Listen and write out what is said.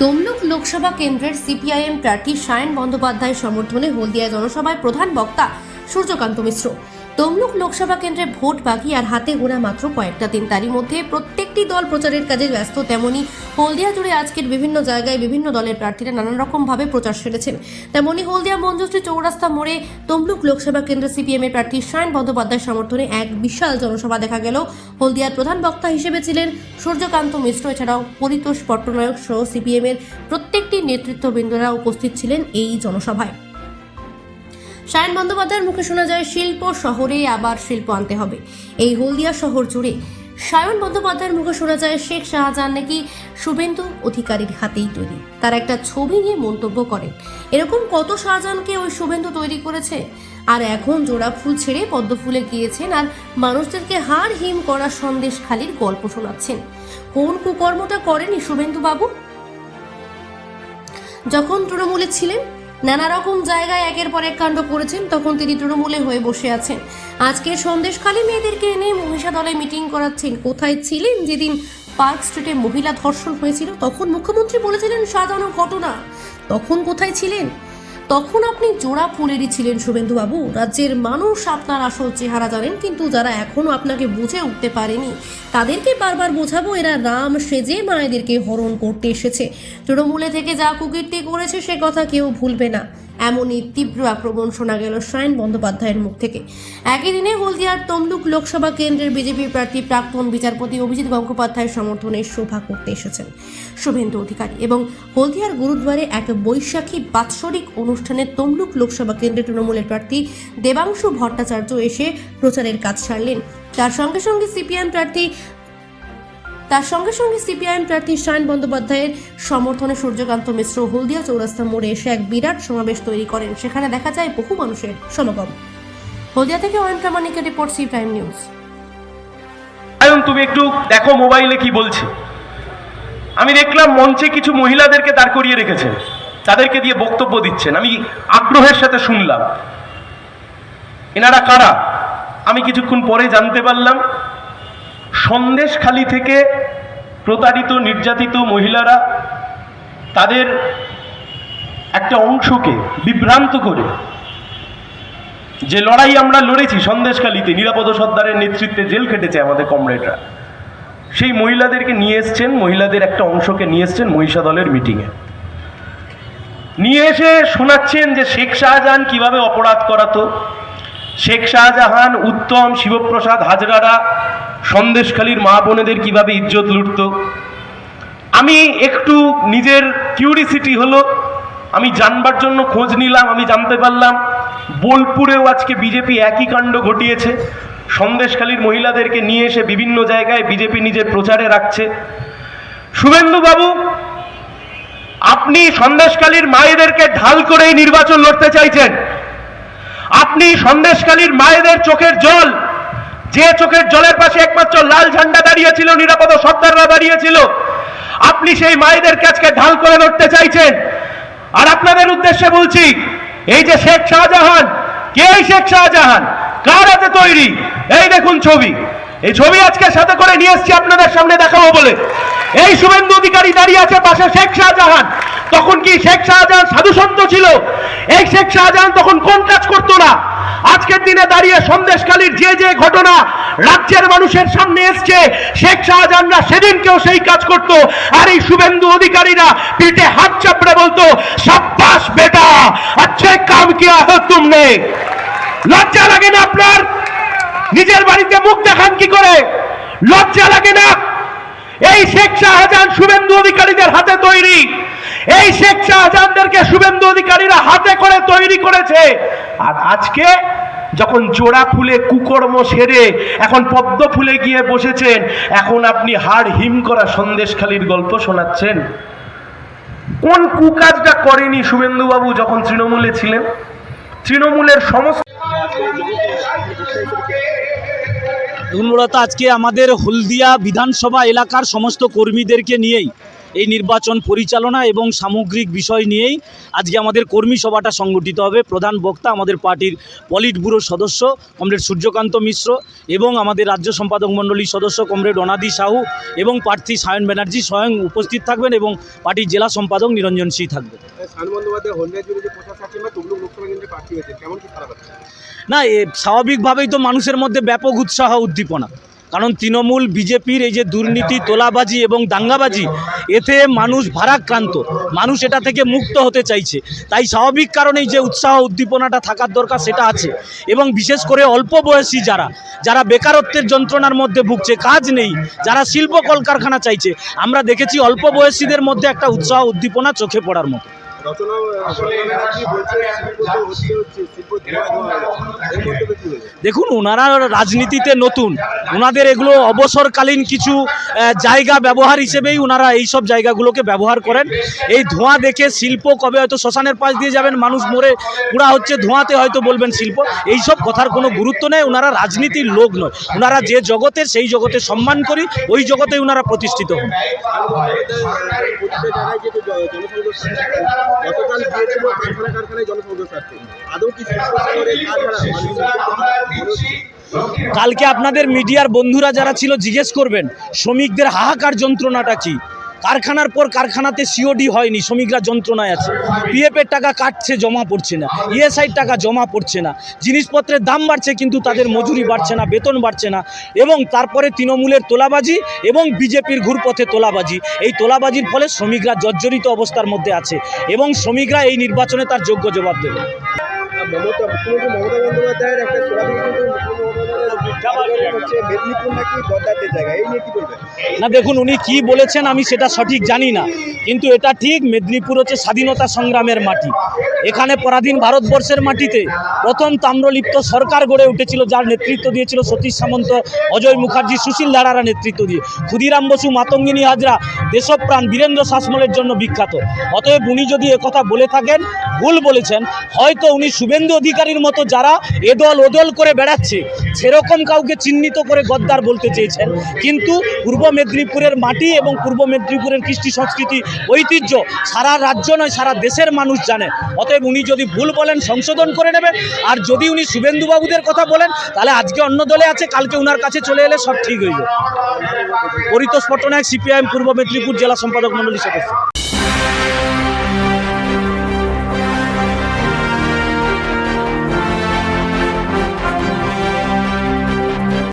তমলুক লোকসভা কেন্দ্রের সিপিআইএম প্রার্থী সায়ন বন্দ্যোপাধ্যায় সমর্থনে হলদিয়া জনসভায় প্রধান বক্তা সূর্যকান্ত মিশ্র। তমলুক লোকসভা কেন্দ্রে ভোট বাকি আর হাতে গোনা মাত্র কয়েকটা দিন। তারই মধ্যে প্রত্যেকটি দল প্রচারের কাজে ব্যস্ত, তেমনি হলদিয়া জুড়ে আজকের বিভিন্ন জায়গায় বিভিন্ন দলের প্রার্থীরা নানান রকম ভাবে প্রচার সেরেছেন। তেমনি হলদিয়া মঞ্জুশ্রী চৌরাস্তা মোড়ে তমলুক লোকসভা কেন্দ্রে সিপিএম এর প্রার্থী সায়ন বন্দ্যোপাধ্যায় সমর্থনে এক বিশাল জনসভা দেখা গেল। হলদিয়ার প্রধান বক্তা হিসেবে ছিলেন সূর্যকান্ত মিশ্র। এছাড়াও পরিতোষ পট্টনায়ক সহ সিপিএম এর প্রত্যেকটি নেতৃত্ববৃন্দরা উপস্থিত ছিলেন এই জনসভায়। সায়ন বন্দ্যোপাধ্যায়ের মুখে শোনা যায়, শিল্প শহরে আবার শিল্প আনতে হবে। এই হলদিয়া শহর জুড়ে সায়ন বন্দ্যোপাধ্যায়ের মুখে শোনা যায়, শেখ শাহজাহান নাকি শুভেন্দু অধিকারীর হাতেই তৈরি। তার একটা ছবি নিয়ে মন্তব্য করেন, এরকম কত শাহজাহানকে ওই শুভেন্দু তৈরি করেছে? আর এখন জোড়া ফুল ছেড়ে পদ্ম ফুলে গিয়েছেন আর মানুষদেরকে হাড় হিম করা সন্দেশ খালির গল্প শোনাচ্ছেন। কোন কুকর্মটা করেনি শুভেন্দু বাবু যখন তৃণমূলে ছিলেন নানা রকম জায়গায় একের পর এক কাণ্ড করেছেন, তখন তিনি তৃণমূলে হয়ে বসে আছেন। আজকে সন্দেশখালী মেয়েদেরকে এনে মহিষা দলে মিটিং করাচ্ছেন। কোথায় ছিলেন? যেদিন পার্ক স্ট্রিটে মহিলা ধর্ষণ হয়েছিল, তখন মুখ্যমন্ত্রী বলেছিলেন সাজানো ঘটনা। তখন কোথায় ছিলেন? তখন আপনি জোড়া ফুলেরই ছিলেন শুভেন্দুবাবু। রাজ্যের মানুষ আপনার আসল চেহারা জানেন, কিন্তু যারা এখনও আপনাকে বুঝে উঠতে পারেনি, তাদেরকে বারবার বোঝাবো এরা রাম সেজে মায়েদেরকে হরণ করতে এসেছে। তৃণমূলে থেকে যা কুকীর্তি করেছে সে কথা কেউ ভুলবে না। এমনই তীব্র আক্রমণ শোনা গেল সায়ন বন্দ্যোপাধ্যায়ের মুখ থেকে। একই দিনে হলদিয়ার তমলুক লোকসভা কেন্দ্রের বিজেপি প্রার্থী প্রাক্তন বিচারপতি অভিজিৎ গঙ্গোপাধ্যায়ের সমর্থনে শোভা করতে এসেছেন শুভেন্দু অধিকারী এবং হলদিয়ার গুরুদ্বারে এক বৈশাখী বাৎসরিক অনুষ্ঠানে তমলুক লোকসভা কেন্দ্রের তৃণমূলের প্রার্থী দেবাংশু ভট্টাচার্য এসে প্রচারের কাজ সারলেন। তার সঙ্গে সঙ্গে সিপিএম প্রার্থী তার সঙ্গে সঙ্গে সিপিআইএম প্রার্থী সায়ন বন্দ্যোপাধ্যায়ের সমর্থনে সূর্যকান্ত মিশ্র হলদিয়া চৌরাস্তা মোড়ে এসে এক বিরাট সমাবেশ তৈরি করেন। সেখানে দেখা যায় বহু মানুষের সমাগম। হলদিয়া থেকে অয়ন প্রামাণিকের রিপোর্ট সি প্রাইম নিউজ তুমি একটু দেখো মোবাইলে কি বলছে। আমি দেখলাম মঞ্চে কিছু মহিলাদেরকে দাঁড় করিয়ে রেখেছেন। তাদেরকে দিয়ে বক্তব্য দিচ্ছেন। আমি আগ্রহের সাথে শুনলাম। এনারা কারা? আমি কিছুক্ষণ পরে জানতে পারলাম সন্দেশখালি থেকে প্রতারিত নির্যাতিত মহিলারা তাদের একটা অংশকে বিভ্রান্ত করে। যে লড়াই আমরা লড়েছি সন্দেশখালিতে, নিরাপদ সর্দারের নেতৃত্বে জেল খেটেছে আমাদের কমরেডরা। সেই মহিলাদেরকে নিয়ে এসছেন, মহিলাদের একটা অংশকে নিয়ে এসছেন মহিষা দলের মিটিংয়ে। নিয়ে এসে শোনাচ্ছেন যে শেখ শাহজাহান কীভাবে অপরাধ করাতো শেখ শাহজাহান, উত্তম, শিবপ্রসাদ, হাজরারা, সন্দেশখালীর মা বোনেদের কীভাবে ইজ্জত লুটতো? আমি একটু নিজের কিউরিসিটি হলো, আমি জানবার জন্য খোঁজ নিলাম, আমি জানতে পারলাম, বোলপুরেও আজকে বিজেপি একই কাণ্ড ঘটিয়েছে। সন্দেশখালীর মহিলাদেরকে নিয়ে এসে বিভিন্ন জায়গায় বিজেপি নিজের প্রচারে রাখছে। শুভেন্দু বাবু আপনি সন্দেশখালীর মায়েদেরকে ঢাল করেই নির্বাচন লড়তে চাইছেন। আপনি সন্দেশকালীর মায়েদের চোখের জল, যে চোখের জলের পাশে একমাত্র লাল ঝান্ডা দাঁড়িয়েছিল, নিরাপদ সর্দাররা দাঁড়িয়েছিল, আপনি সেই মায়েদেরকে আজকে ঢাল করে লড়তে চাইছেন। আর আপনাদের উদ্দেশ্যে বলছি, এই যে শেখ শাহজাহান, কে শেখ শাহজাহান? কার হাতে তৈরি? এই দেখুন ছবি। এই ছবি আজকে সাথে করে নিয়ে এসেছি, আপনাদের সামনে দেখাবো বলে। এই শুভেন্দু অধিকারী দাঁড়িয়ে আছে পাশে শেখ শাহজাহান। তখন কি শেখ শাহজাহান সাধুসন্ত ছিল? এই শেখ শাহজাহান তখন কোন কাজ করতো না? আজকের দিনে দাঁড়িয়ে সন্দেশখালীর যে যে ঘটনা রাজ্যের মানুষের সামনে এসছে, শেখ শাহজাহানরা সেদিনকেও সেই কাজ করত। আর এই শুভেন্দু অধিকারীরা পিঠে হাত চাপড়ে বলতো, সাব্বাস বেটা আচ্ছা কাম কিয়া হো তুমনে? লজ্জা লাগে না আপনার? নিজের বাড়িতে মুখ দেখান কি করে? লজ্জা লাগে না? এই শেখ শাহজাহান শুভেন্দু অধিকারীদের হাতে তৈরি। এই শেখ শাহজাহানদেরকে শুভেন্দু অধিকারীরা হাতে করে তৈরি করেছে। আর আজকে যখন জোড়া ফুলে কুকর্ম সেরে, এখন পদ্ম ফুলে গিয়ে বসেছেন, এখন আপনি হাড় হিম করা সন্দেশখালির গল্প শোনাচ্ছেন। কোন কুকাজটা করেনি শুভেন্দুবাবু যখন তৃণমূলে ছিলেন? তৃণমূলের সমস্ত আজকে আমাদের হলদিয়া বিধানসভা এলাকার সমস্ত কর্মীদেরকে নিয়েই। এই নির্বাচন পরিচালনা এবং সামগ্রিক বিষয় নিয়েই আজকে আমাদের কর্মী সভাটা সংগঠিত হবে। প্রধান বক্তা আমাদের পার্টির পলিট ব্যুরো সদস্য কমরেড সূর্যকান্ত মিশ্র এবং আমাদের রাজ্য সম্পাদক মণ্ডলীর সদস্য কমরেড অনাদি সাহু এবং প্রার্থী সায়ন ব্যানার্জি স্বয়ং উপস্থিত থাকবেন এবং পার্টির জেলা সম্পাদক নিরঞ্জন সিং থাকবেন। না স্বাভাবিকভাবেই তো মানুষের মধ্যে ব্যাপক উৎসাহ উদ্দীপনা। কারণ তৃণমূল, বিজেপির এই যে দুর্নীতি, তোলাবাজি এবং দাঙ্গাবাজি, এতে মানুষ ভারাক্রান্ত। মানুষ এটা থেকে মুক্ত হতে চাইছে। তাই স্বাভাবিক কারণেই যে উৎসাহ উদ্দীপনাটা থাকার দরকার সেটা আছে। এবং বিশেষ করে অল্প বয়সী যারা যারা বেকারত্বের যন্ত্রণার মধ্যে ভুগছে, কাজ নেই, যারা শিল্প কলকারখানা চাইছে, আমরা দেখেছি অল্প বয়সীদের মধ্যে একটা উৎসাহ উদ্দীপনা চোখে পড়ার মতো। রচনা দেখুন ওনারা রাজনীতিতে নতুন। ওনাদের এগুলো অবসরকালীন কিছু জায়গা ব্যবহার হিসেবেই ওনারা এই সব জায়গাগুলোকে ব্যবহার করেন। এই ধোঁয়া দেখে শিল্প কবে হয়তো শ্মশানের পাশ দিয়ে যাবেন মানুষ মরে পুরা হচ্ছে ধোঁয়াতে হয়তো বলবেন শিল্প। এই সব কথার কোনো গুরুত্ব নেই ওনারা রাজনীতির লোক নয়। ওনারা যে জগতের সেই জগতে সম্মান করি ওই জগতে ওনারা প্রতিষ্ঠিত হন। গতকাল গিয়েছিল কারখানা কারখানায় জনসংযোগ। আদৌ কি? কালকে আপনাদের মিডিয়ার বন্ধুরা যারা ছিল জিজ্ঞেস করবেন শ্রমিকদের হাহাকার যন্ত্রণাটা কি কারখানার পর কারখানাতে সিওডি হয়নি, শ্রমিকরা যন্ত্রণায় আছে। পিএফের টাকা কাটছে, জমা পড়ছে না। ইএসআইর টাকা জমা পড়ছে না। জিনিসপত্রের দাম বাড়ছে, কিন্তু তাদের মজুরি বাড়ছে না, বেতন বাড়ছে না। এবং তারপরে তৃণমূলের তোলাবাজি এবং বিজেপির ঘুরপথে তোলাবাজি। এই তোলাবাজির ফলে শ্রমিকরা জর্জরিত অবস্থার মধ্যে আছে এবং শ্রমিকরা এই নির্বাচনে তার যোগ্য জবাব দেবে। মমতা মমতা বন্দ্যোপাধ্যায়ের একটা না, দেখুন, উনি কি বলেছেন আমি সেটা সঠিক জানি না। কিন্তু এটা ঠিক, মেদিনীপুর হচ্ছে স্বাধীনতা সংগ্রামের মাটি। এখানে পরাধীন ভারতবর্ষের মাটিতে প্রথম তাম্রলিপ্ত সরকার গড়ে উঠেছিল, যার নেতৃত্ব দিয়েছিল সতীশ সামন্ত, অজয় মুখার্জি, সুশীল ধারারা নেতৃত্ব দিয়ে। ক্ষুদিরাম বসু, মাতঙ্গিনী হাজরা, দেশপ্রাণ, বীরেন্দ্র শাসমলের জন্য বিখ্যাত। অতএব উনি যদি একথা বলে থাকেন, ভুল বলেছেন, হয়তো উনি শুভেন্দু অধিকারীর মতো যারা এদল ওদল করে বেড়াচ্ছে, সেরকম কাউকে চিহ্নিত করে গদ্দার বলতে চেয়েছেন। কিন্তু পূর্ব মেদিনীপুরের মাটি এবং পূর্ব মেদিনীপুরের কৃষ্টি সংস্কৃতি ঐতিহ্য সারা রাজ্য নয়, সারা দেশের মানুষ জানে। অতএব উনি যদি ভুল বলেন, সংশোধন করে নেবেন আর যদি উনি শুভেন্দুবাবুদের কথা বলেন, তাহলে আজকে অন্য দলে আছে, কালকে উনার কাছে চলে এলে সব ঠিক হয়ে যাবে। পরিতোষ পট্টনায়ক, সিপিআইএম, পূর্ব মেদিনীপুর জেলা সম্পাদক মণ্ডলীর সদস্য।